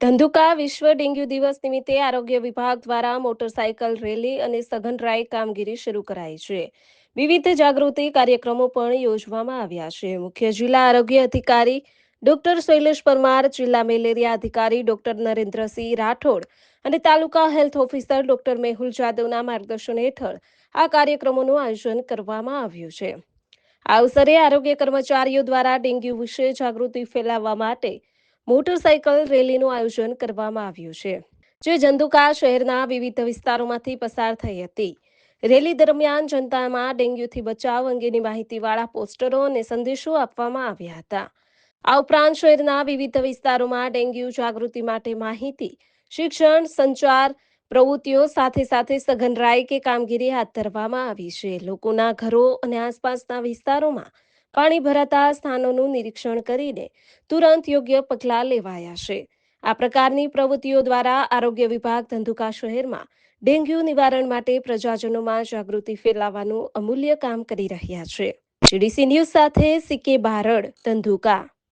ધંધુકા વિશ્વ ડેન્ગ્યુ દિવસ નિમિત્તે આરોગ્ય વિભાગ દ્વારા મોટરસાયકલ રેલી અને સઘન રાય કામગીરી શરૂ કરાઈ છે. વિવિધ જાગૃતિ કાર્યક્રમો પણ યોજવામાં આવ્યા છે. મુખ્ય જિલ્લા આરોગ્ય અધિકારી ડોક્ટર શૈલેષ પરમાર, જિલ્લા મેલેરિયા અધિકારી ડોક્ટર નરેન્દ્રસિંહ રાઠોડ અને taluka health officer doctor Mehul જાદવના માર્ગદર્શન હેઠળ આ કાર્યક્રમોનું આયોજન કરવામાં આવ્યું છે. આ અવસરે આરોગ્ય કર્મચારીઓ દ્વારા ડેન્ગ્યુ વિશે જાગૃતિ ફેલાવવા માટે મોટરસાયકલ રેલીનું આયોજન કરવામાં આવ્યું છે, જે જંદુકા શહેરના વિવિધ વિસ્તારોમાંથી પસાર થઈ હતી. રેલી દરમિયાન જનતામાં ડેન્ગ્યુથી બચાવ અંગેની માહિતીવાળા પોસ્ટરો અને સંદેશો આપવામાં આવ્યા હતા. આ ઉપરાંત શહેરના વિવિધ વિસ્તારોમાં ડેન્ગ્યુ જાગૃતિ માટે માહિતી, શિક્ષણ, સંચાર, પ્રવૃત્તિઓ સાથે સાથે સઘન રાય કે કામગીરી હાથ ધરવામાં આવી છે. લોકોના ઘરો અને આસપાસના વિસ્તારોમાં પાણી ભરાતા સ્થાનોનું નિરીક્ષણ કરીને તુરંત યોગ્ય પગલાં લેવાયા છે આ પ્રકારની પ્રવૃત્તિઓ દ્વારા આરોગ્ય વિભાગ ધંધુકા શહેરમાં ડેન્ગ્યુ નિવારણ માટે પ્રજાજનોમાં જાગૃતિ ફેલાવવાનું અમૂલ્ય કામ કરી રહ્યા છે. જીડીસી ન્યૂઝ સાથે સીકે બારડ ધંધુકા.